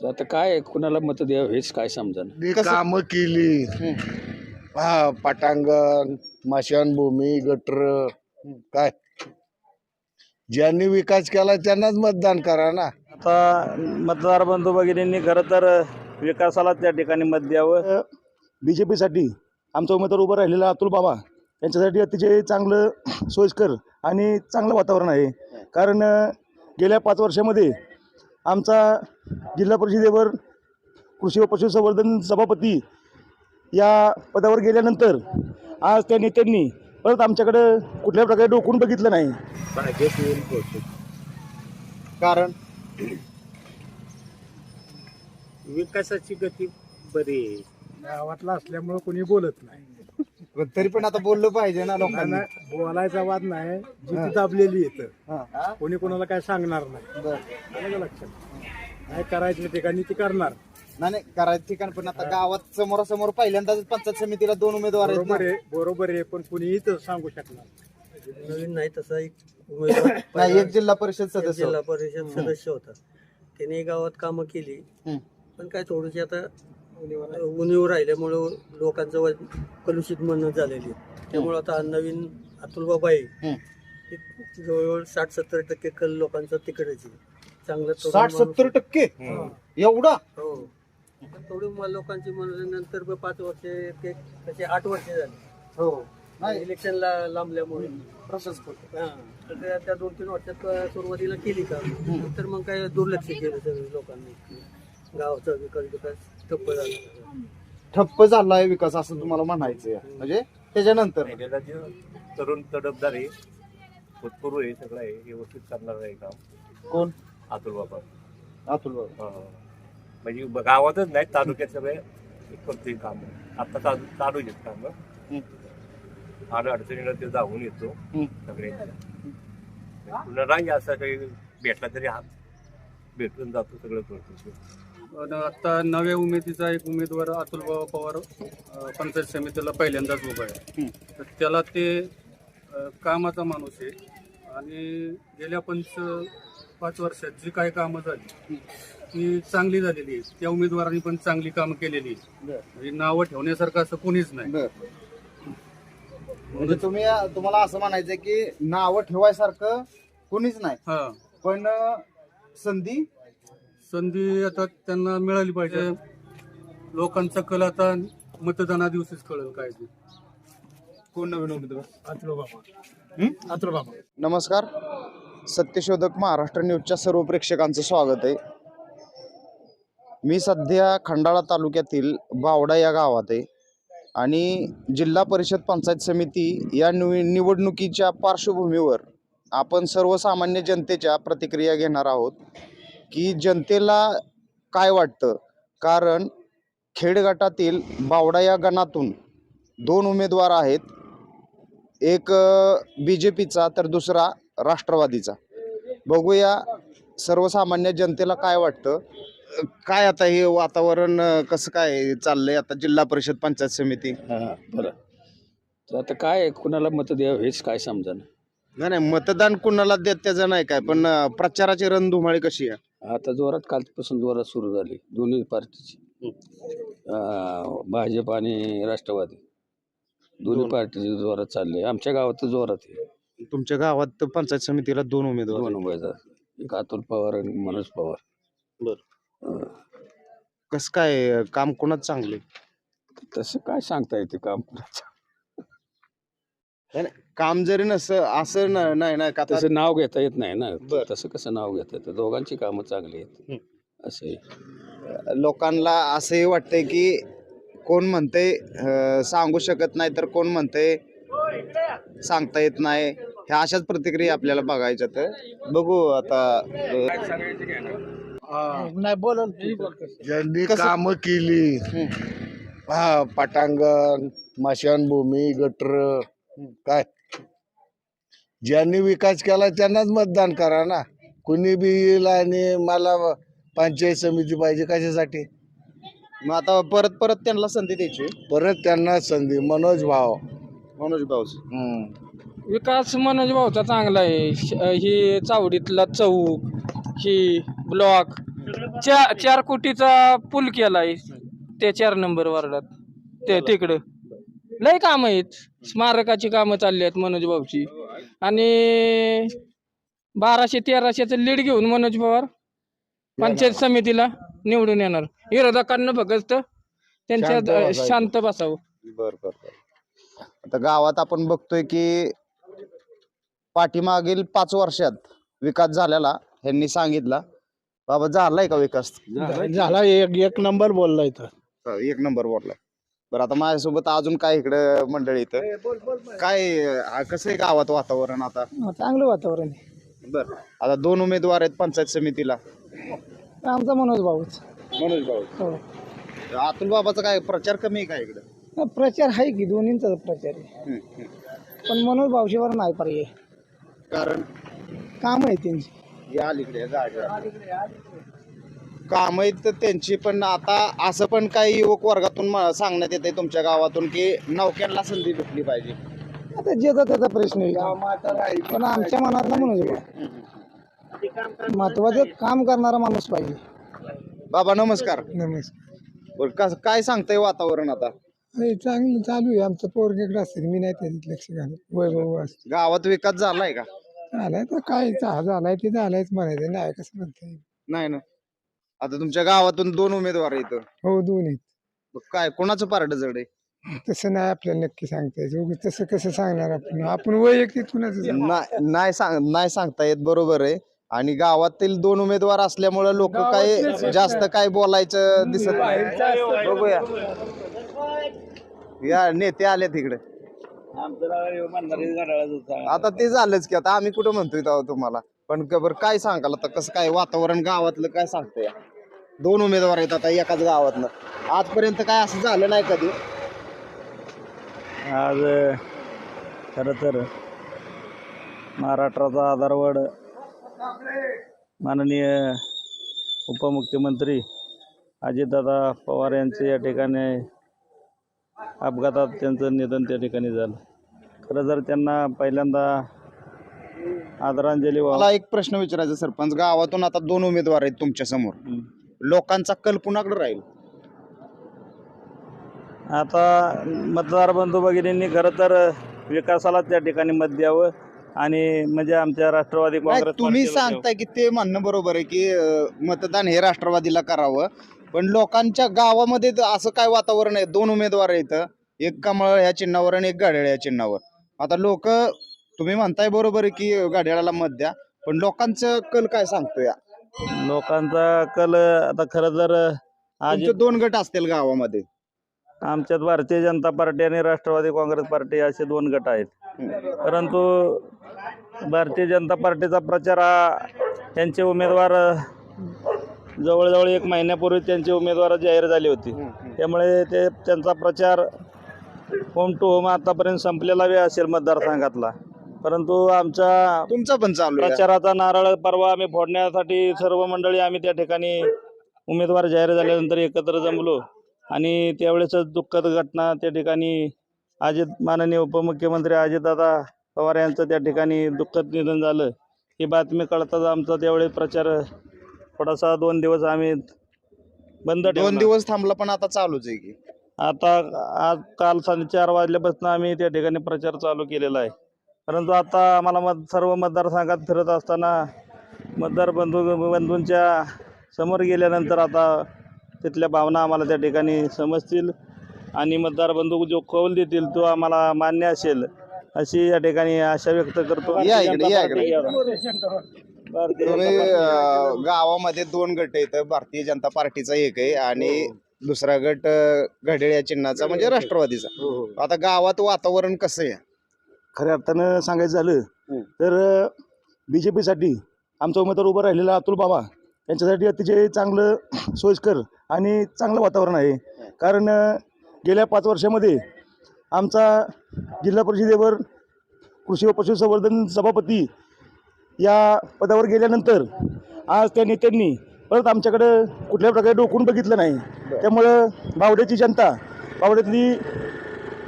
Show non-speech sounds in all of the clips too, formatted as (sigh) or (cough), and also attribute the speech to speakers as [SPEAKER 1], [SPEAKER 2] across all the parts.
[SPEAKER 1] तर आता काय कुणाला मत द्यावं? हेच काय समजा
[SPEAKER 2] कामं केली. हा पटांगण स्मशानभूमी गटर काय? ज्यांनी विकास केला त्यांनाच मतदान करा ना.
[SPEAKER 3] आता मतदार बंधू भगिनींनी खरं तर विकासाला त्या ठिकाणी मत द्यावं.
[SPEAKER 4] बी जे पीसाठी आमचा उमेदवार उभा राहिलेला अतुल बाबा यांच्यासाठी अतिशय चांगलं सोयीस्कर आणि चांगलं वातावरण आहे. कारण गेल्या पाच वर्षामध्ये आमचा जिल्हा परिषदेवर कृषी व पशुसंवर्धन सभापती या पदावर गेल्यानंतर आज त्या नेत्यांनी परत आमच्याकडं कुठल्या प्रकारे डोकून बघितलं नाही.
[SPEAKER 5] कारण
[SPEAKER 3] विकासाची गती बरी
[SPEAKER 6] गावातला असल्यामुळे कोणी बोलत नाही.
[SPEAKER 5] पण तरी पण आता बोललं पाहिजे ना लोकांना.
[SPEAKER 6] बोलायचा वाद नाही. जी दाबलेली येतं
[SPEAKER 5] हा.
[SPEAKER 6] कोणी कोणाला काय सांगणार नाही. लक्षात? काय करायच्या ठिकाणी ती करणार.
[SPEAKER 5] नाही नाही करायचं ठिकाण पण आता गावात समोरासमोर पहिल्यांदाच पंचायत समितीला दोन उमेदवार आहेत
[SPEAKER 6] बरोबर
[SPEAKER 5] ना.
[SPEAKER 6] आहे बरोबर आहे पण कुणीही सांगू शकणार.
[SPEAKER 7] नवीन नाही तसा एक उमेदवार (coughs)
[SPEAKER 5] एक जिल्हा परिषद सदस्य
[SPEAKER 7] जिल्हा
[SPEAKER 5] होता.
[SPEAKER 7] परिषद सदस्य होता. त्याने गावात कामं केली. पण काय थोडीशी आता उणीव राहिल्यामुळं लोकांचं व- कलुषित म्हणणं झालेली. त्यामुळं आता नवीन अतुल बाबा आहे. ते जवळजवळ साठ सत्तर टक्के कल लोकांचा तिकडेच आहे. चांगलं तरुण
[SPEAKER 5] साठ
[SPEAKER 7] माणूस
[SPEAKER 5] सत्तर टक्के? एवढा.
[SPEAKER 7] हो. पण थोडी म- लोकांची मनोरंजनंतर ब- पाच वर्ष ते तसे आठ वर्ष झाली.
[SPEAKER 5] हो. नाही.
[SPEAKER 7] इलेक्शनला लांबल्यामुळे.
[SPEAKER 5] होतं.
[SPEAKER 7] हा. तर त्या- त्या दोन तीन वर्षात सुरुवातीला केली का? तर मग काय दुर्लक्ष केलं सगळं लोकांनी. गावचा विकास विकास ठप्प झाला.
[SPEAKER 5] ठप्प झालाय विकास असं तुम्हाला म्हणायचंय. म्हणजे त्याच्यानंतर?
[SPEAKER 3] राहिलेला जे तरुण तडफदार आहे. भूतपूर्व आहे सगळं आहे. व्यवस्थित करणार आहे काम
[SPEAKER 5] कोण?
[SPEAKER 3] अतुल बाबा.
[SPEAKER 5] अतुल बाबा.
[SPEAKER 3] हा. म्हणजे ब- गावातच नाही तालुक्यात सगळे करते काम आता चालू चालू आहेत काम. आणि अडचणीला ते जाऊन येतो.
[SPEAKER 5] हम्म.
[SPEAKER 3] सगळे. पुन्हा नाही असं काही भेटला तरी हात भेटून जातो सगळं करतो
[SPEAKER 8] पण आता नव्या उमेदीचा एक उमेदवार अतुल बाबा पवार अ, पंचायत समितीला पहिल्यांदाच उभा आहे. तर त्याला ते अ, कामाचा माणूस आहे. आणि गेल्या पंच पाच वर्षात जी काही कामं झाली ती चांगली झालेली आहेत. त्या उमेदवारांनी पण चांगली कामं केलेली आहेत. म्हणजे नावं ठेवण्यासारखं असं कोणीच नाही.
[SPEAKER 5] बर. म्हणजे तुम्ही तुम्हाला असं म्हणायचंय की नावं ठेवायसारखं कोणीच नाही.
[SPEAKER 8] हा.
[SPEAKER 5] पण अं, संधी
[SPEAKER 8] संधी आता त्यांना मिळाली पाहिजे. लोकांचा कल आता मतदाना दिवशीच कळेल काय ते.
[SPEAKER 5] कोण नवीन उमेदवार?
[SPEAKER 6] अतुल बाबा. अतुल बाबा.
[SPEAKER 5] नमस्कार. सत्यशोधक महाराष्ट्र न्यूजच्या सर्व प्रेक्षकांचं स्वागत आहे. मी सध्या खंडाळा तालुक्यातील बावडा या गावात आहे. आणि जिल्हा परिषद पंचायत समिती या निव निवडणुकीच्या पार्श्वभूमीवर आपण सर्वसामान्य जनतेच्या प्रतिक्रिया घेणार आहोत. की जनतेला काय वाटतं? कारण खेड गटातील बावडा या गणातून दोन उमेदवार आहेत. एक बी जे पीचा तर दुसरा राष्ट्रवादीचा. बघूया सर्वसामान्य जनतेला काय वाटतं? काय आता हे वातावरण कसं काय चाललंय आता जिल्हा परिषद पंचायत समिती?
[SPEAKER 1] हां बरं. तर आता काय कुणाला मत द्यावं? हेच काय समजा
[SPEAKER 5] नाही नाही मतदान कुणाला देत त्याचं नाही काय पण प्रचाराची रणधुमाळी कशी आहे?
[SPEAKER 1] आता जोरात कालपासून जोरात सुरू झाली. दोन्ही पार्टीची. अं, भाजप आणि राष्ट्रवादी. दोन्ही पार्टीचे जोरात चालले. आमच्या गावात तर जोरात आहे.
[SPEAKER 5] तुमच्या गावात तर पंचायत समितीला दोन उमेदवार
[SPEAKER 1] दोन
[SPEAKER 5] आहेत.
[SPEAKER 1] उमेदवार. एक अतुल पवार आणि मनोज पवार.
[SPEAKER 5] कसं काय अ, काम कोणाच चांगले
[SPEAKER 1] तसं काय सांगता येते काम
[SPEAKER 5] काम जरी नसं असं न- नाही ना का
[SPEAKER 1] तसं नाव घेता येत नाही ना.
[SPEAKER 5] बरं.
[SPEAKER 1] तसं कसं नाव घेता येतं? दोघांची कामं चांगली आहेत. असं आहे.
[SPEAKER 5] लोकांना असंही वाटतंय की कोण म्हणतंय अं, सांगू शकत नाही तर कोण म्हणतंय सांगता येत नाही. ह्या अशाच प्रतिक्रिया आपल्याला बघायच्या तर बघू आता अं,
[SPEAKER 6] नाही बोल
[SPEAKER 2] ज्यांनी
[SPEAKER 5] कसं-
[SPEAKER 2] कामं केली हा पटांगण स्मशानभूमी गटर काय? ज्यांनी विकास केला त्यांनाच मतदान करा ना. कुणी बी येईल आणि मला पंचायत समिती पाहिजे कशासाठी?
[SPEAKER 5] मग आता परत परत त्यांना संधी द्यायची?
[SPEAKER 2] परत त्यांना संधी. मनोज भाव
[SPEAKER 5] मनोज भाऊ.
[SPEAKER 2] हम्म.
[SPEAKER 9] विकास मनोज भाऊचा चांगला आहे. श- ही चावडीतला चौक ही ब्लॉक चार चार कोटीचा पूल केलाय त्या चार नंबर वार्डात. ते तिकडं. लय काम आहेत. स्मारकाची कामं चालली आहेत मनोज भाऊची. आणि बाराशे तेराशेचं लीड घेऊन मनोज पवार पंचायत समितीला निवडून येणार. विरोधकांना फक्त
[SPEAKER 2] शांत
[SPEAKER 9] त्यांच्या
[SPEAKER 2] बसायचं.
[SPEAKER 9] शांत बसावं.
[SPEAKER 5] बर बर बर. आता गावात आपण बघतोय की पाठीमागील पाच वर्षात विकास झालेला ह्यांनी सांगितला. बाबा झालाय का विकास?
[SPEAKER 2] झाला एक एक नंबर बोलला इथं.
[SPEAKER 5] एक नंबर बोललाय. बरं आता माझ्यासोबत अजून काय इकडे मंडळी इथं? काय कसं आहे गावात वातावरण आता?
[SPEAKER 9] चांगलं वातावरण
[SPEAKER 5] बर आता दोन उमेदवार आहेत पंचायत समितीला.
[SPEAKER 9] आमचा मनोज भाऊच.
[SPEAKER 5] मनोज भाऊ.
[SPEAKER 9] हो.
[SPEAKER 5] अतुल बाबाचा काय प्रचार कमी आहे का इकडे?
[SPEAKER 9] प्रचार आहे की दोन्हींचा प्रचार आहे. पण मनोज भाऊशीवर नाही पर्याय.
[SPEAKER 5] कारण?
[SPEAKER 9] काम आहे त्यांची.
[SPEAKER 5] या अलीकडे या काम आहेत त्यांची पण आता असं पण काही युवक वर्गातून म- सांगण्यात येते तुमच्या गावातून की नौक्यांना संधी भेटली पाहिजे.
[SPEAKER 9] आता ज्याचा त्याचा प्रश्न आहे. पण आमच्या मनातला भाऊ महत्वाचं काम करणारा माणूस पाहिजे.
[SPEAKER 5] बाबा नमस्कार.
[SPEAKER 9] नमस्कार.
[SPEAKER 5] कस काय सांगताय वातावरण आता?
[SPEAKER 9] चांगलं चालू आहे. आमचं पोरगेकडे असते. मी नाही त्याच्यात लक्ष घालत. वैभव असते.
[SPEAKER 5] गावात विकास झालाय का?
[SPEAKER 9] झालाय तर काय झालाय ते झालायच म्हणायचं. नाही कसं म्हणता येईल?
[SPEAKER 5] नाही ना आता तुमच्या गावातून दोन उमेदवार आहेत.
[SPEAKER 9] हो दोन्ही
[SPEAKER 5] मग काय कोणाचं पारड जड आहे?
[SPEAKER 9] तसं नाही आपल्याला नक्की सांगता येत. उगाच तसं कसं सांगणार आपण? आपण वैयक्तिक कुणाचं
[SPEAKER 5] ना- नाही सांग नाही सांगता येत बरोबर आहे. आणि गावातील दोन उमेदवार असल्यामुळे लोक काय जास्त काय बोलायचं दिसत नाही. बघूया. या नेते आले तिकडे आता ते झालंच की आता आम्ही कुठं म्हणतोय तेव्हा तुम्हाला. पण क- बरं काय सांगाल आता? कसं काय वातावरण गावातलं काय सांगतंय? दोन उमेदवार आहेत आता एकाच गावातनं. आजपर्यंत काय असं झालं नाही कधी?
[SPEAKER 4] आज खरं तर महाराष्ट्राचा आधारवड माननीय उपमुख्यमंत्री अजितदादा पवार यांचे या ठिकाणी अपघातात त्यांचं निधन त्या ठिकाणी झालं. खरं तर त्यांना पहिल्यांदा आदरांजली
[SPEAKER 5] मला एक प्रश्न विचारायचा सरपंच. गावातून आता दोन उमेदवार आहेत
[SPEAKER 4] तुमच्यासमोर.
[SPEAKER 5] लोकांचा कल कुणाकडे राहील.
[SPEAKER 4] आता मतदार बंधू भगिनींनी खरं तर विकासाला त्या ठिकाणी मत द्यावं आणि म्हणजे आमच्या राष्ट्रवादी काँग्रेस
[SPEAKER 5] तुम्ही
[SPEAKER 4] पार्टीला.
[SPEAKER 5] सांगताय की ते म्हणणं बरोबर आहे की अं, मतदान हे राष्ट्रवादीला करावं. पण लोकांच्या गावामध्ये तर असं काय वातावरण आहे? दोन उमेदवार आहेत. एक कमळ या चिन्हावर आणि एक गाड्याळ या चिन्हावर. आता लोक तुम्ही म्हणताय बरोबर आहे की गाड्याळाला मत द्या. पण लोकांचं कल काय सांगतोय?
[SPEAKER 4] लोकांचा कल आता खरं तर आज
[SPEAKER 5] तुमचे दोन गट असतील गावामध्ये.
[SPEAKER 4] आमच्यात भारतीय जनता पार्टी आणि राष्ट्रवादी काँग्रेस पार्टी असे दोन गट आहेत. परंतु भारतीय जनता पार्टीचा प्रचार हा त्यांचे उमेदवार जवळजवळ एक महिन्यापूर्वी त्यांचे उमेदवार जाहीर झाले होते. त्यामुळे ते त्यांचा प्रचार होम टू होम आतापर्यंत संपलेला वेळ असेल मतदारसंघातला. परंतु आमचा
[SPEAKER 5] तुमचं पण चालू आहे.
[SPEAKER 4] प्रचाराचा नारळ परवा आम्ही फोडण्यासाठी सर्व मंडळी आम्ही त्या ठिकाणी उमेदवार जाहीर झाल्यानंतर एकत्र जमलो. आणि त्यावेळेसच दुःखद घटना त्या ठिकाणी अजित माननीय उपमुख्यमंत्री अजितदादा पवार यांचं त्या ठिकाणी दुःखद निधन झालं. ही बातमी कळताच आमचा त्यावेळी प्रचार थोडासा दोन दिवस आम्ही बंद
[SPEAKER 5] दोन
[SPEAKER 4] ठेवला.
[SPEAKER 5] दिवस थांबला पण आता चालूच आहे की.
[SPEAKER 4] आता आज काल साडेचार वाजल्यापासून आम्ही त्या ठिकाणी प्रचार चालू केलेला आहे. परंतु आता आम्हाला मत सर्व मतदारसंघात फिरत असताना मतदार बंधू बंधूंच्या समोर गेल्यानंतर आता तिथल्या भावना आम्हाला त्या ठिकाणी समजतील आणि मतदार बंधू जो कौल देतील तो आम्हाला मान्य असेल अशी या ठिकाणी आशा व्यक्त करतो.
[SPEAKER 5] या इकडे, या इकडे.
[SPEAKER 4] भारतीय
[SPEAKER 5] तुम्ही
[SPEAKER 4] जनता पार्टी-
[SPEAKER 5] अं, गावामध्ये दोन गट आहेत भारतीय जनता पार्टीचा एक आहे आणि दुसरा गट अं, घड्याळ या चिन्हाचा म्हणजे राष्ट्रवादीचा. आता गावात वातावरण कसं आहे?
[SPEAKER 4] खऱ्या अर्थानं सांगायचं झालं तर बी जे पीसाठी आमचा उमेदवार उभा राहिलेला अतुल बाबा यांच्यासाठी अतिशय चांगलं सोयीस्कर आणि चांगलं वातावरण आहे. कारण गेल्या पाच वर्षामध्ये आमचा जिल्हा परिषदेवर कृषी व पशुसंवर्धन सभापती या पदावर गेल्यानंतर आज त्या नेत्यांनी परत आमच्याकडं कुठल्या प्रकारे डोकून बघितलं नाही. त्यामुळं बावड्याची जनता बावड्यातली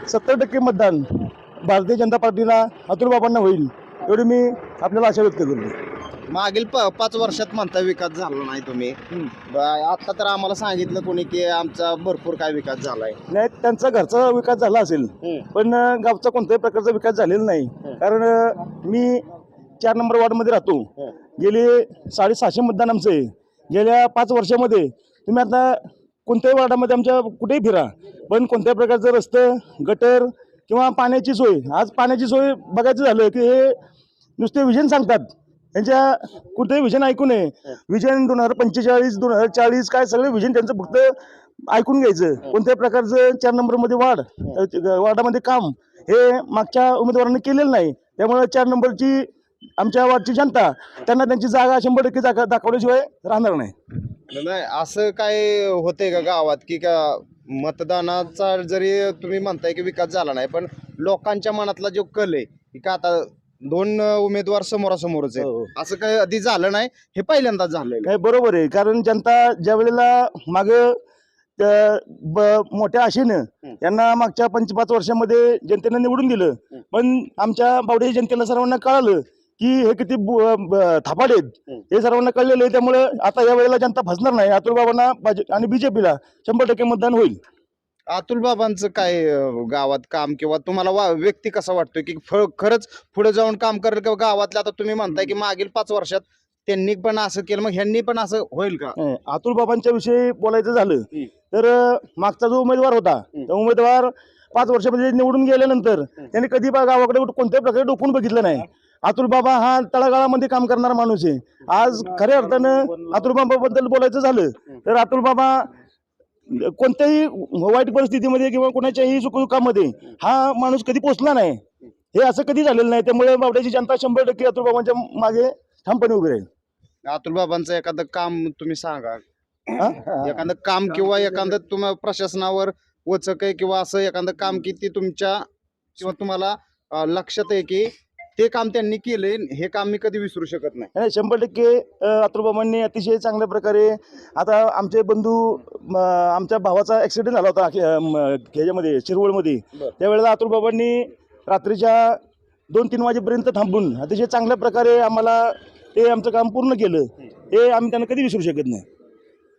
[SPEAKER 4] सत्तर टक्के मतदान भारतीय जनता पार्टीला अतुल बाबांना होईल एवढी मी आपल्याला आशा व्यक्त करतो.
[SPEAKER 5] मागील प- पाच वर्षात म्हणता विकास झाला नाही तुम्ही. ब- आता तर आम्हाला सांगितलं कोणी की आमचा भरपूर काय विकास झालाय.
[SPEAKER 4] नाही त्यांचा घरचा विकास झाला असेल पण अं, गावचा कोणत्याही प्रकारचा विकास झालेला नाही. कारण अं, मी चार नंबर वॉर्डमध्ये राहतो. गेले साडेसहाशे मतदान आमचं आहे. गेल्या पाच वर्षामध्ये तुम्ही आता कोणत्याही वार्डामध्ये आमच्या कुठेही फिरा पण कोणत्याही प्रकारचं रस्तं गटर किंवा पाण्याची सोय. आज पाण्याची सोय बघायचं झालं की हे नुसते विजन सांगतात. त्यांच्या कुठेही विजन ऐकू नये. विजन दोन हजार पंचेचाळीस दोन हजार चाळीस काय सगळे विजन त्यांचं फक्त ऐकून घ्यायचं. कोणत्याही प्रकारचं चार नंबरमध्ये वाढ वार्डामध्ये काम हे मागच्या उमेदवारांनी केलेलं नाही. त्यामुळे चार नंबरची आमच्या वार्डची जनता त्यांना त्यांची जागा शंभर टक्के जागा दाखवल्याशिवाय राहणार नाही
[SPEAKER 5] असं काय होतंय का गावात की का मतदानाचा जरी तुम्ही म्हणताय की विकास झाला नाही पण लोकांच्या मनातला जो कल आहे की का आता दोन उमेदवार समोरासमोरच आहे असं काही आधी झालं नाही हे पहिल्यांदाच आहे.
[SPEAKER 4] काय बरोबर आहे कारण जनता ज्या वेळेला माग मोठ्या आशेनं यांना मागच्या पंच पाच वर्षामध्ये जनतेनं निवडून दिलं पण आमच्या बावडे जनतेला सर्वांना कळालं की हे किती थापाड आहेत. हे सर्वांना कळलेलं आहे त्यामुळे आता या वेळेला जनता फसणार नाही. अतुल बाबांना आणि बीजेपीला शंभर टक्के मतदान होईल.
[SPEAKER 5] अतुल बाबांचं काय गावात काम किंवा तुम्हाला वा- व्यक्ती कसा वाटतोय की खरंच पुढे जाऊन काम करेल किंवा गावातलं आता तुम्ही म्हणताय की मागील पाच वर्षात त्यांनी पण असं केलं मग ह्यांनी पण असं होईल का?
[SPEAKER 4] अतुल बाबांच्या विषयी बोलायचं झालं तर मागचा जो उमेदवार होता तो उमेदवार पाच वर्षामध्ये निवडून गेल्यानंतर त्यांनी कधी गावाकडे कोणत्याही प्रकारे डोकून बघितलं नाही. अतुल बाबा हा तळागाळामध्ये काम करणारा माणूस आहे. आज खऱ्या अर्थानं अतुल बाबाबद्दल बोलायचं झालं तर अतुल बाबा कोणत्याही वाईट परिस्थितीमध्ये किंवा कोणाच्याही सुखदुःखामध्ये हा माणूस कधी पोचला नाही. हे असं कधी झालेलं नाही. त्यामुळे बावड्याची जनता शंभर टक्के अतुल बाबांच्या मागे ठामपणे उभी राहील.
[SPEAKER 5] अतुल बाबांचं एखादं काम तुम्ही सांगा? एखादं काम किंवा एखादं तुम्हाला प्रशासनावर वचक आहे किंवा असं एखादं काम की ते तुमच्या किंवा तुम्हाला लक्षात आहे की ते काम त्यांनी केले हे काम मी कधी विसरू शकत नाही.
[SPEAKER 4] नाही शंभर टक्के अ, अतुल बाबांनी अतिशय चांगल्या प्रकारे आता आमचे बंधू म, आमच्या भावाचा ॲक्सिडेंट झाला होता म, ह्याच्यामध्ये शिरवळमध्ये. त्यावेळेला अतुल बाबांनी रात्रीच्या दोन तीन वाजेपर्यंत थांबून अतिशय चांगल्या प्रकारे आम्हाला ते आमचं काम पूर्ण केलं. हे आम्ही त्यांना कधी विसरू शकत नाही.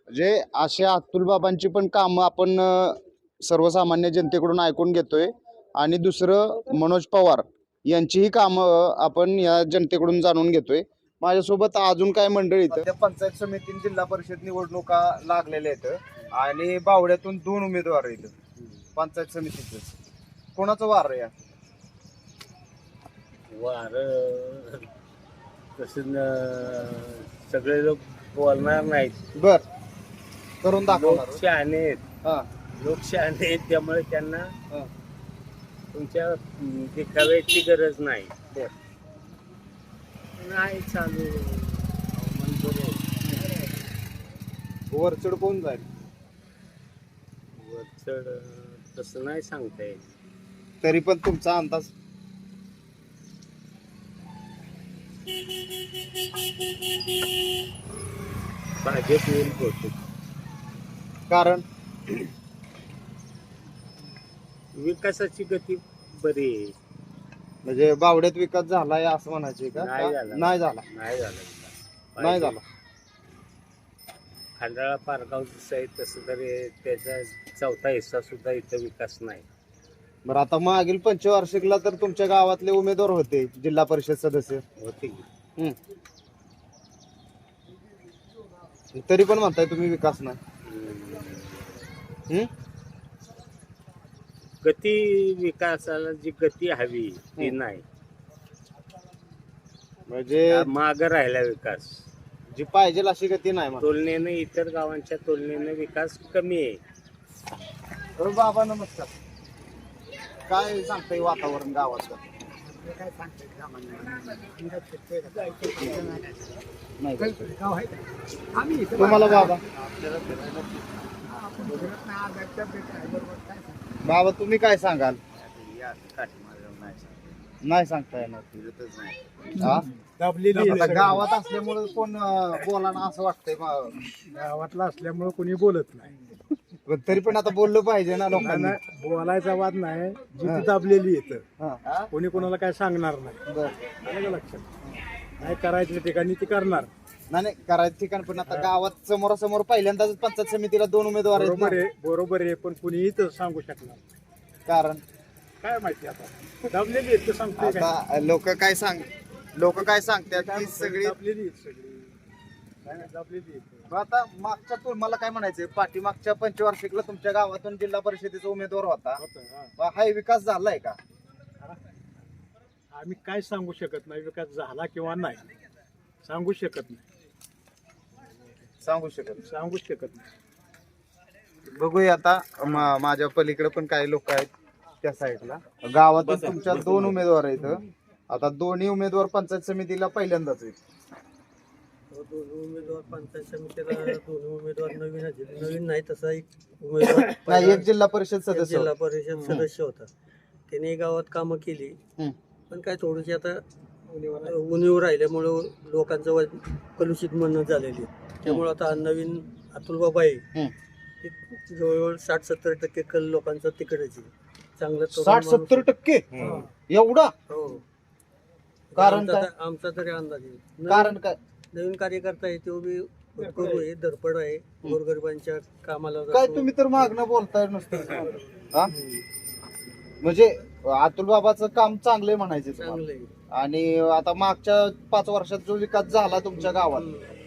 [SPEAKER 5] म्हणजे असे अतुल बाबांची पण कामं आपण अं, सर्वसामान्य जनतेकडून ऐकून घेतोय. आणि दुसरं मनोज पवार. यांचीही कामं आपण या जनतेकडून जाणून घेतोय. माझ्यासोबत अजून काय मंडळी इथं? पंचायत समिती जिल्हा परिषद निवडणुका लागलेल्या आहेत. आणि बावड्यातून दोन उमेदवार आहेत. पंचायत समितीचे. कोणाचं वार आहे
[SPEAKER 10] वार तसं सगळे लोक बोलणार नाहीत.
[SPEAKER 5] बर. करून दाखवणार.
[SPEAKER 10] लोक शहाणे आहेत.
[SPEAKER 5] हा.
[SPEAKER 10] लोक शहाणे आहेत त्यामुळे त्यांना
[SPEAKER 5] हा.
[SPEAKER 10] तुमच्या देखाव्याची गरज नाही. नाही चालू. आहे.
[SPEAKER 5] वरचढ कोण जाईल?
[SPEAKER 10] वरचढ अं, तसं नाही सांगता येत.
[SPEAKER 5] तरी पण तुमचा अंदाज?
[SPEAKER 10] भाजप येईल बहुतेक.
[SPEAKER 5] कारण?
[SPEAKER 10] विकासाची गती बरी आहे.
[SPEAKER 5] म्हणजे बावड्यात विकास झालाय असं म्हणायचे का?
[SPEAKER 10] नाही झाला.
[SPEAKER 5] नाही झाला.
[SPEAKER 10] नाही झाला विकास.
[SPEAKER 5] नाही झाला.
[SPEAKER 10] खंडाळा पारगाव जसं आहे तसं तरी त्याचा चौथा हिस्सा सुद्धा इथं विकास नाही.
[SPEAKER 5] बरं आता मागील पंचवार्षिकला तर तुमच्या गावातले उमेदवार होते जिल्हा परिषद सदस्य.
[SPEAKER 10] होते.
[SPEAKER 5] तरी पण म्हणताय तुम्ही विकास नाही. हम्म?
[SPEAKER 10] गती विकासाला जी गती हवी ती नाही.
[SPEAKER 5] म्हणजे
[SPEAKER 10] माग राहिला विकास.
[SPEAKER 5] जी पाहिजे अशी गती नाही म्हणा.
[SPEAKER 10] तुलनेने इतर गावांच्या तुलनेने विकास कमी आहे.
[SPEAKER 5] अरे बाबा नमस्कार. काय सांगताय वातावरण गावाचं? तुम्हाला बाबा. बाबा तुम्ही काय सांगाल? नाही सांगता येणार? आता गावात असल्यामुळे कोण बोलाना असं वाटतंय
[SPEAKER 6] गावातला असल्यामुळे कोणी बोलत नाही.
[SPEAKER 5] पण तरी पण आता बोललं पाहिजे ना लोकांना
[SPEAKER 6] नाही, बोलायचा वाद नाही. जी ती दाबलेली येतं. कोणी कोणाला काय सांगणार नाही. लक्षात? काय करायच्या ठिकाणी ती करणार.
[SPEAKER 5] नाही नाही, करायचं ठिकाण पण आता गावात समोरासमोर पहिल्यांदाच पंचायत समितीला दोन उमेदवार आहेत
[SPEAKER 6] बरोबर. आहे बरोबर आहे पण कुणीही तर सांगू शकणार
[SPEAKER 5] कारण?
[SPEAKER 6] काय माहिती आता? दाबलेली आहेत ते सांगते काय?
[SPEAKER 5] आता लोक काय सांग लोक काय सांगतात की सगळी
[SPEAKER 6] दाबलेली आहेत सगळी. काय नाही, दाबलेली आहेत.
[SPEAKER 5] मग आता मागच्या तुल मला काय म्हणायचंय पाठीमागच्या पंचवार्षिकला तुमच्या गावातून जिल्हा परिषदेचा उमेदवार होता.
[SPEAKER 6] होतं, हा.
[SPEAKER 5] हा विकास झालाय का?
[SPEAKER 6] आम्ही काय सांगू शकत नाही विकास झाला किंवा नाही सांगू शकत नाही.
[SPEAKER 5] सांगू शकत
[SPEAKER 6] सांगू शकत नाही.
[SPEAKER 5] बघूया आता मा- माझ्या पलीकडे पण काही लोक आहेत त्या साईडला. गावातून तुमच्या दोन उमेदवार आहेत आता दोन्ही उमेदवार पंचायत समितीला पहिल्यांदाच आहेत.
[SPEAKER 7] दोन्ही उमेदवार पंचायत समितीला दोन्ही उमेदवार नवीन आहेत. नवीन नाही तसा एक उमेदवार (coughs)
[SPEAKER 5] नाही एक जिल्हा परिषद
[SPEAKER 7] एक
[SPEAKER 5] सदस्य
[SPEAKER 7] जिल्हा
[SPEAKER 5] होता.
[SPEAKER 7] परिषद सदस्य होता. त्याने गावात कामं केली.
[SPEAKER 5] हम्म.
[SPEAKER 7] पण काय थोडीशी आता उणीव राहिल्यामुळं लोकांचं कलुषित म्हणणं झालेली. त्यामुळं आता नवीन अतुल बाबा आहे. ते जवळजवळ साठ सत्तर टक्के कल लोकांचा तिकडेच आहे चांगलं तरुण
[SPEAKER 5] साठ
[SPEAKER 7] माणूस-
[SPEAKER 5] सत्तर टक्के
[SPEAKER 7] हा.
[SPEAKER 5] एवढा
[SPEAKER 7] हो
[SPEAKER 5] कारण
[SPEAKER 7] आमचा
[SPEAKER 5] काय?
[SPEAKER 7] तर- आमचा तरी अंदाज आहे नवीन-
[SPEAKER 5] कारण काय
[SPEAKER 7] नवीन कार्यकर्ता आहे तो बी करू आहे धडपड आहे गोरगरिबांच्या कामाला
[SPEAKER 5] काय
[SPEAKER 7] जातो.
[SPEAKER 5] तुम्ही तर मागणं बोलताय नुसतं हा? म्हणजे अतुल बाबाचं काम चांगलंय म्हणायचे
[SPEAKER 7] चांगलं आहे
[SPEAKER 5] आणि आता मागच्या पाच वर्षात जो विकास झाला तुमच्या गावात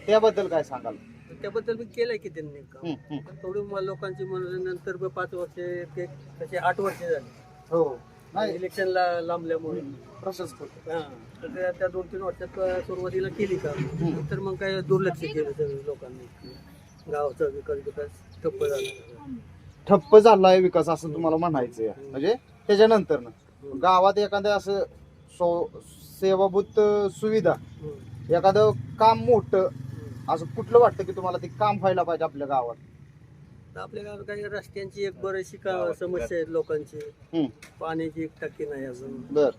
[SPEAKER 5] त्याबद्दल काय सांगाल?
[SPEAKER 7] तर त्याबद्दल मी केलंय की त्यांनी काम.
[SPEAKER 5] हम्म, हम्म.
[SPEAKER 7] पण थोडी म- लोकांची म्हणून नंतर बी पाच वर्ष ते तसे आठ वर्ष झाली.
[SPEAKER 5] हो. नाही.
[SPEAKER 7] इलेक्शनला लांबल्यामुळे.
[SPEAKER 5] प्रशस्त.
[SPEAKER 7] हा. तर त्या- त्या दोन तीन वर्षात सुरुवातीला केली का नंतर मग काय दुर्लक्ष केलं सगळं लोकांनी. गावाचा विकास विकास ठप्प झाला.
[SPEAKER 5] ठप्प झालाय विकास असं तुम्हाला म्हणायचंय. म्हणजे त्याच्यानंतर गावात एखाद्या असं सो- सेवाभूत सुविधा. एखादं काम मोठं असं कुठलं वाटतं की तुम्हाला ते काम व्हायला पाहिजे आपल्या गावात?
[SPEAKER 7] तर आपल्या गावात काही रस्त्यांची एक बरीचशी का समस्या आहेत लोकांची.
[SPEAKER 5] हम्म.
[SPEAKER 7] पाण्याची एक टाकी नाही अजून.
[SPEAKER 5] बर.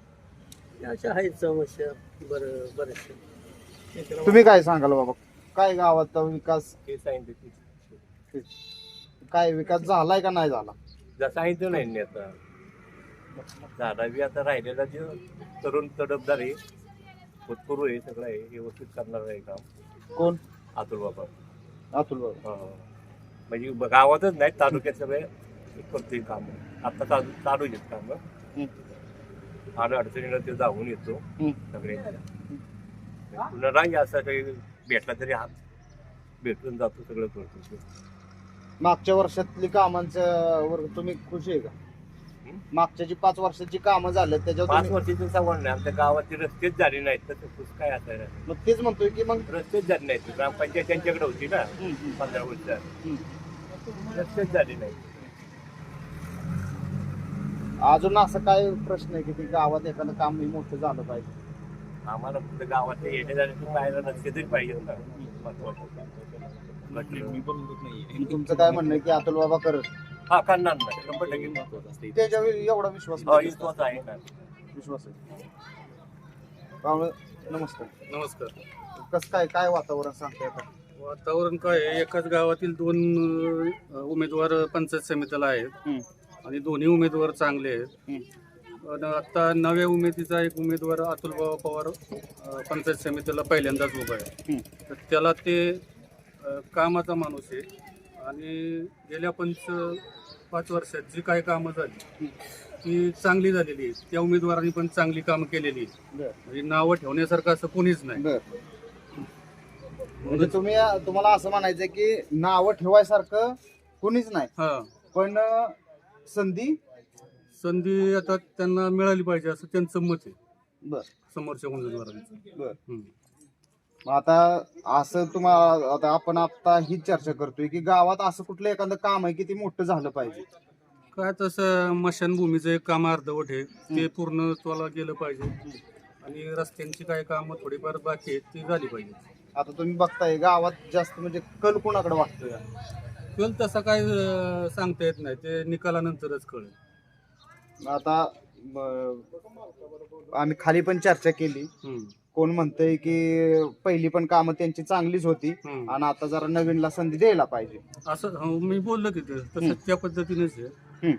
[SPEAKER 7] या अशा आहेत समस्या बरं बऱ्याचशा.
[SPEAKER 5] तुम्ही काय सांगाल बाबा? काय गावात विकास?
[SPEAKER 3] ते सांगितलं की
[SPEAKER 5] काय विकास झालाय का नाही झाला?
[SPEAKER 3] जसं सांगितलं नाही आता. झाडा बी आता राहिलेला जे तरुण तडफदार आहे भूतपूर्व आहे सगळं आहे व्यवस्थित करणार आहे काम.
[SPEAKER 5] कोण?
[SPEAKER 3] अतुल बाबा.
[SPEAKER 5] अतुल बाबा.
[SPEAKER 3] हा. म्हणजे ब- गावातच नाही तालुक्यात सगळे करतोय काम. आता चालू चालू आहेत काम. आणि अडचणीला ते जाऊन येतो.
[SPEAKER 5] हम्म.
[SPEAKER 3] सगळे. पुन्हा असं काही भेटला तरी हात भेटून जातो सगळं करतो.
[SPEAKER 5] मागच्या वर्षातली कामांचं वर तुम्ही खुश आहे का? मागच्या जी पाच वर्षाची कामं झाले त्याच्यावर
[SPEAKER 3] पाच
[SPEAKER 5] तुम्ही-
[SPEAKER 3] वर्षाचं सवड नाही आमच्या गावात रस्तेच झाले नाहीत तर ते काय असायला
[SPEAKER 5] मग तेच म्हणतोय की मग
[SPEAKER 3] रस्तेच झाले नाहीत. ग्रामपंचायत त्यांच्याकडे होती ना
[SPEAKER 5] हम्म, हम्म.
[SPEAKER 3] पंधरा वर्षात रस्तेच झाले नाही
[SPEAKER 5] अजून असं काय प्रश्न आहे की ते गावात एखादं काम हे मोठं झालं पाहिजे?
[SPEAKER 3] आम्हाला फक्त गावात येणे जाण्याचं पाहायला रस्ते तरी पाहिजे ना. महत्वाचं
[SPEAKER 5] तुमचं काय म्हणणं आहे की अतुल बाबा करत?
[SPEAKER 3] हा करणार नाही. शंभर टक्के महत्वाचं.
[SPEAKER 5] त्याच्यावर एवढा विश्वास
[SPEAKER 3] हा. विश्वास आहे ना.
[SPEAKER 5] विश्वास आहे. नमस्कार.
[SPEAKER 8] नमस्कार.
[SPEAKER 5] कसं काय काय वातावरण सांगताय आता?
[SPEAKER 8] वातावरण काय आहे? एकाच गावातील दोन अ, उमेदवार पंचायत समितीला आहेत.
[SPEAKER 5] हम्म.
[SPEAKER 8] आणि दोन्ही उमेदवार चांगले आहेत. पण आता नव्या उमेदीचा एक उमेदवार अतुलबाबा पवार अ, पंचायत समितीला पहिल्यांदाच उभा आहे. तर त्याला ते अ, कामाचा माणूस आहे. आणि गेल्या पंच पाच वर्षात जी काही कामं झाली ती चांगली झालेली आहेत. त्या उमेदवारांनी पण चांगली कामं केलेली आहेत. म्हणजे नावं ठेवण्यासारखं असं कोणीच नाही.
[SPEAKER 5] बर. म्हणजे तुम्ही तुम्हाला असं म्हणायचं की नावं ठेवायसारखं कोणीच नाही.
[SPEAKER 8] हा.
[SPEAKER 5] पण अं, संधी?
[SPEAKER 8] संधी आता त्यांना मिळाली पाहिजे असं त्यांचं मत आहे.
[SPEAKER 5] बर.
[SPEAKER 8] समोरच्या उमेदवारांचं.
[SPEAKER 5] बर.
[SPEAKER 8] हम्म.
[SPEAKER 5] मग आता असं तुम्हाला आता आपण आता ही चर्चा करतोय की गावात असं कुठलं एखादं काम आहे की ते मोठं झालं पाहिजे?
[SPEAKER 8] काय तसं मशानभूमीचं एक काम अर्धवट आहे. ते पूर्ण तुला गेलं पाहिजे. आणि रस्त्यांची काय कामं थोडीफार बाकी आहेत ती झाली पाहिजे.
[SPEAKER 5] आता तुम्ही बघताय गावात जास्त म्हणजे कल कोणाकडे वाटतोय?
[SPEAKER 8] कल तसा काय अं, सांगता येत नाही. ते निकालानंतरच कळेल.
[SPEAKER 5] आता आम्ही खाली पण चर्चा केली.
[SPEAKER 8] हम्म.
[SPEAKER 5] कोण म्हणतंय की पहिली पण कामं त्यांची चांगलीच होती
[SPEAKER 8] हम्म.
[SPEAKER 5] आणि आता जरा नवीनला संधी द्यायला पाहिजे.
[SPEAKER 8] असं हो, मी बोललो की ते तसं त्या पद्धतीनेच आहे.
[SPEAKER 5] हम्म.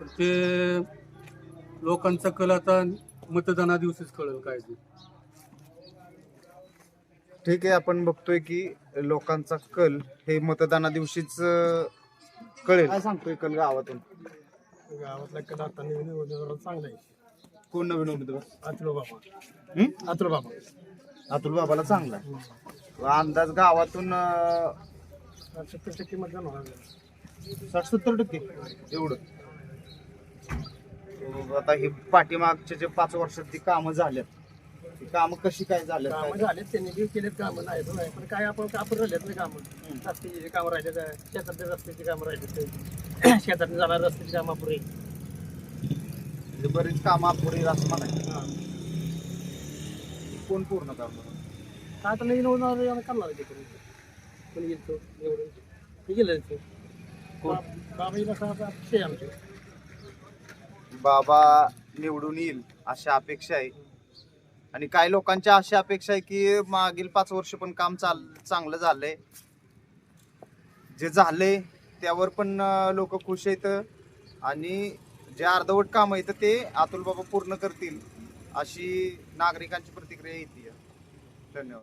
[SPEAKER 8] पण ते लोकांचा कल आता मतदाना दिवशीच कळेल काय ते.
[SPEAKER 5] ठीक आहे आपण बघतोय की लोकांचा कल हे मतदाना दिवशीच अं, कळेल. काय सांगतोय कल गावातून?
[SPEAKER 11] गावातला कला आता नवीन उमेदवार चांगला आहे.
[SPEAKER 5] कोण नवीन उमेदवार?
[SPEAKER 11] अतुल बाबा.
[SPEAKER 5] हं?
[SPEAKER 11] अतुल बाबा.
[SPEAKER 5] अतुल बाबाला चांगला आहे. अंदाज गावातून
[SPEAKER 11] सत्तर टक्के मतदान होणार
[SPEAKER 5] साठ सत्तर टक्के? एवढं. अं, आता हे पाठीमागच्या जे पाच वर्षात ती कामं झाल्यात ती कामं कशी काय झाल्यात
[SPEAKER 11] कामं
[SPEAKER 5] काय?
[SPEAKER 11] झालेत त्यांनी बी केलेत कामं नाही तर नाही. पण काय आपण आपण राहिलेत ना कामं. रस्त्याची जी कामं राहिले शेतातल्या रस्त्याची कामं राहिले (clears throat) शेतात जाणाऱ्या रस्त्याची कामं पुरे
[SPEAKER 5] म्हणजे बरीच कामं अपुरी असं म्हणायचं कोण पूर्ण करणार
[SPEAKER 11] काय तर नवीन होणार करणार कोणी गेलं तो? निवडून मी गेलं ते. बाबा आमची.
[SPEAKER 5] निवडून येईल अशी अपेक्षा आहे. आणि काही लोकांच्या अशी अपेक्षा आहे की मागील पाच वर्ष पण काम चाल चांगलं झालंय. जे झालंय त्यावर पण लोक खुश आहेत. आणि जे अर्धवट काम आहे ते अतुल बाबा पूर्ण करतील अशी नागरिकांची प्रतिक्रिया येते धन्यवाद